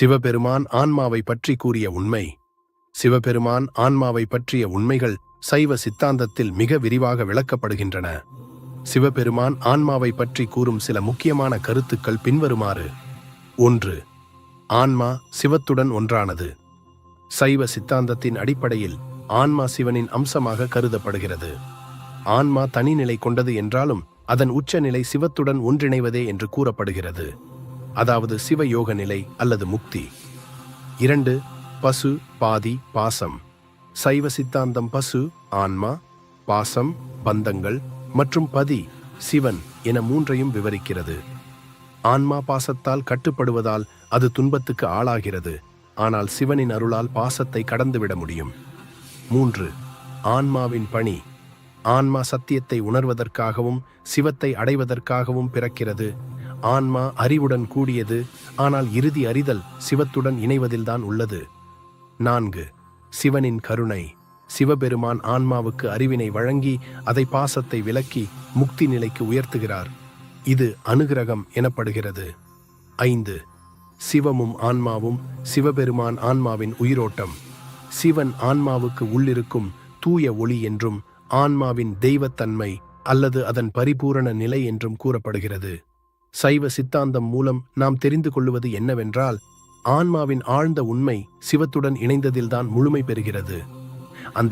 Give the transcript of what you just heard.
சிவபெருமான் ஆன்மாவை பற்றி கூறிய உண்மை. சிவபெருமான் ஆன்மாவை பற்றிய உண்மைகள் சைவ சித்தாந்தத்தில் மிக விரிவாக விளக்கப்படுகின்றன. சிவபெருமான் ஆன்மாவை பற்றி கூறும் சில முக்கியமான கருத்துக்கள் பின்வருமாறு. ஒன்று ஆன்மா சிவத்துடன் ஒன்றானது. சைவ சித்தாந்தத்தின் அடிப்படையில் ஆன்மா சிவனின் அம்சமாக கருதப்படுகிறது. ஆன்மா தனிநிலை கொண்டது என்றாலும் அதன் உச்சநிலை சிவத்துடன் ஒன்றிணைவதே என்று கூறப்படுகிறது. அதாவது சிவயோக நிலை அல்லது முக்தி. இரண்டு பசு பாதி பாசம். சைவ சித்தாந்தம் பசு ஆன்மா பாசம் பந்தங்கள் மற்றும் பதி சிவன் என மூன்றையும் விவரிக்கிறது. ஆன்மா பாசத்தால் கட்டுப்படுவதால் அது துன்பத்துக்கு ஆளாகிறது. ஆனால் சிவனின் அருளால் பாசத்தை கடந்துவிட முடியும். மூன்று ஆன்மாவின் பணி. ஆன்மா சத்தியத்தை உணர்வதற்காகவும் சிவத்தை அடைவதற்காகவும் பிறக்கிறது. ஆன்மா அறிவுடன் கூடியது ஆனால் இறுதி அறிதல் சிவத்துடன் இணைவதில்தான் உள்ளது. நான்கு சிவனின் கருணை. சிவபெருமான் ஆன்மாவுக்கு அறிவினை வழங்கி அதை பாசத்தை விலக்கி முக்தி நிலைக்கு உயர்த்துகிறார். இது அனுகிரகம் எனப்படுகிறது. ஐந்து சிவமும் ஆன்மாவும் சிவபெருமான் ஆன்மாவின் உயிரோட்டம். சிவன் ஆன்மாவுக்கு உள்ளிருக்கும் தூய ஒளி என்றும் ஆன்மாவின் தெய்வத்தன்மை அல்லது அதன் பரிபூரண நிலை என்றும் கூறப்படுகிறது. சைவ சித்தாந்தம் மூலம் நாம் தெரிந்து கொள்வது என்னவென்றால் ஆன்மாவின் ஆழ்ந்த உண்மை சிவத்துடன் இணைந்ததில்தான் முழுமை பெறுகிறது. அந்த